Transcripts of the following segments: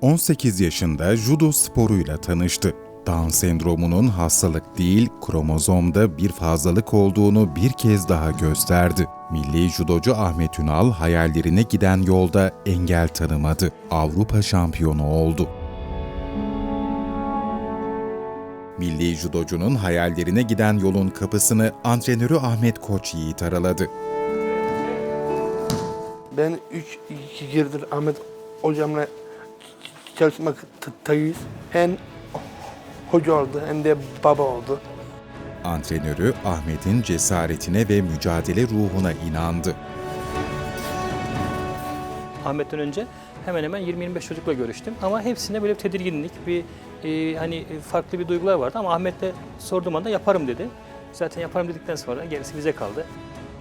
18 yaşında judo sporuyla tanıştı. Down sendromunun hastalık değil, kromozomda bir fazlalık olduğunu bir kez daha gösterdi. Milli judocu Ahmet Ünal hayallerine giden yolda engel tanımadı. Avrupa şampiyonu oldu. Milli judocunun hayallerine giden yolun kapısını antrenörü Ahmet Koç Yiğit araladı. Ben 3 yıldır Ahmet hocamla çalışmaktayız. Hem hoca oldu hem de baba oldu. Antrenörü Ahmet'in cesaretine ve mücadele ruhuna inandı. Ahmet'ten önce hemen hemen 20-25 çocukla görüştüm. Ama hepsinde böyle bir tedirginlik, bir e, hani farklı bir duygular vardı. Ama Ahmet'le sorduğum anda yaparım dedi. Zaten yaparım dedikten sonra gerisi bize kaldı.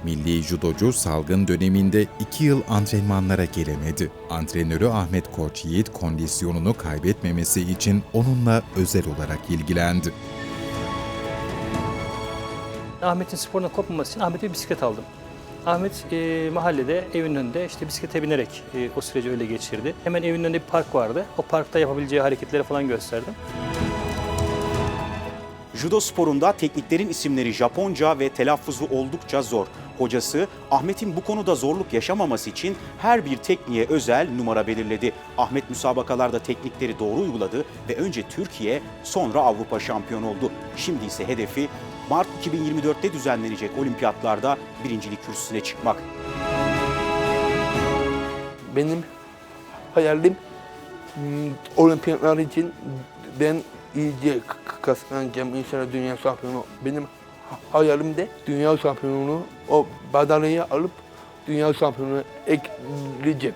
Milli judocu salgın döneminde iki yıl antrenmanlara gelemedi. Antrenörü Ahmet Koç Yiğit kondisyonunu kaybetmemesi için onunla özel olarak ilgilendi. Ahmet'in sporuna kopmaması için Ahmet'e bir bisiklet aldım. Ahmet e, mahallede evin önünde işte bisiklete binerek e, o süreci öyle geçirdi. Hemen evin önünde bir park vardı. O parkta yapabileceği hareketleri falan gösterdim. Judo sporunda tekniklerin isimleri Japonca ve telaffuzu oldukça zor. Hocası Ahmet'in bu konuda zorluk yaşamaması için her bir tekniğe özel numara belirledi. Ahmet müsabakalarda teknikleri doğru uyguladı ve önce Türkiye sonra Avrupa şampiyonu oldu. Şimdi ise hedefi Mart 2024'te düzenlenecek olimpiyatlarda birincilik kürsüsüne çıkmak. Benim hayalim hmm, olimpiyatlar için ben iyice k- kazanacağım inşallah dünya şampiyonu. Benim ha- hayalim de dünya şampiyonunu o madalyayı alıp dünya şampiyonunu ekleyeceğim.